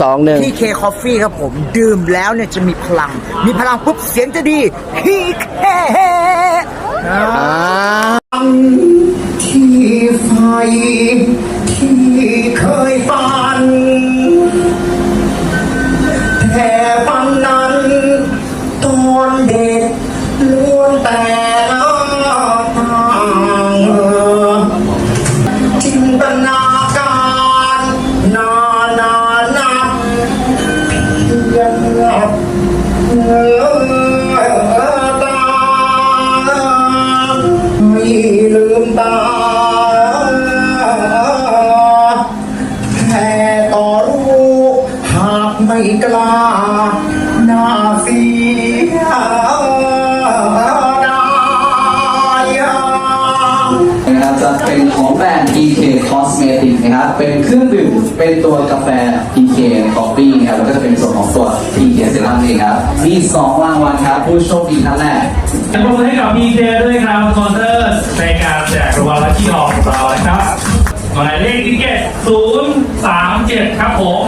สองหนึ่ง PK Coffee ครับผม ดื่มแล้วเนี่ยจะมีพลัง มีพลังปุ๊บเสียงจะดี PK อ่ที่ไฟที่เคยฝันแต่ ไม่กล้าหน้าเสียดายนะครับจะเป็นของแบรนด์ PK Cosmetic นะครับ เป็นเครื่องดื่ม เป็นตัวกาแฟ PK Coffee นะครับ แล้วก็จะเป็นส่วนของตัว PK Serum เองครับ มี 2 รางวัลครับ ผู้โชคดีท่านแรกขอบคุณให้กับ PK ด้วยครับสปอนเซอร์ในการแจกรางวัลลัคกี้ดอกของเรานะครับ หมายเลขที่เกต037 ครับผม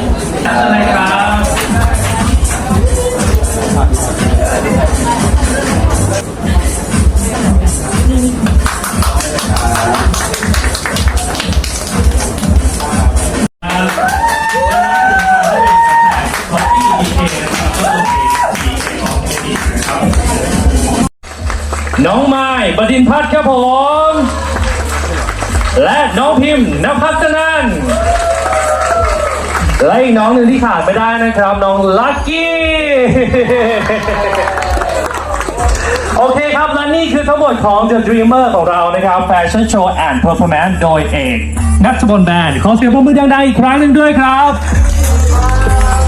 จัดอะไรครับ น้องไม้บดินพัฒน์ครับผม และน้องพิมพ์นภัสนันและอีกน้องหนึ่งที่ขาดไม่ได้นะครับ น้องลักกี้ โอเคครับและนี่คือทั้งหมดของ The Dreamer ของเรานะครับ Fashion Show and Performance โดยเอกนัทบลแบนด์ขอเสียงปรบมือดังๆอีกครั้งหนึ่งด้วยครับ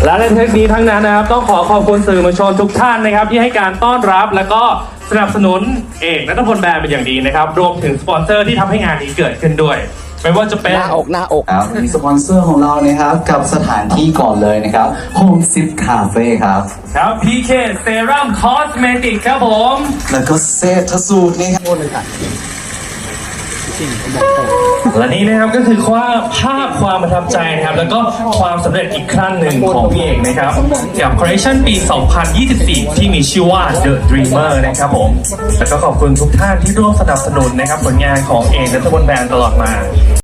และในเทปนี้ทั้งนั้นนะครับ ต้องขอขอบคุณสื่อมวลชนทุกท่านนะครับ ที่ให้การต้อนรับแล้วก็สนับสนุนเอกนัทพลแบรนด์เป็นอย่างดีนะครับ รวมถึงสปอนเซอร์ที่ทำให้งานนี้เกิดขึ้นด้วย ไม่ว่าจะเป็น หน้าอกหน้าอก ครับมีสปอนเซอร์ของเรานะครับกับสถานที่ก่อนเลยนะครับ Home Sip Cafe ครับ ครับ PK Serum Cosmetic ครับผม แล้วก็เซทสูตรนี่ครับ และนี่นะครับก็คือควาภาพความประทับใจนะครับ แล้วก็ความสำเร็จอีกขั้นหนึ่งของพี่เอกนะครับ กับคอลเลคชันปี 2024 ที่มีชื่อว่า The Dreamer นะครับผม แล้วก็ขอบคุณทุกท่านที่ร่วมสนับสนุนนะครับผลงานของเอกนัทบนแบรนด์ตลอดมา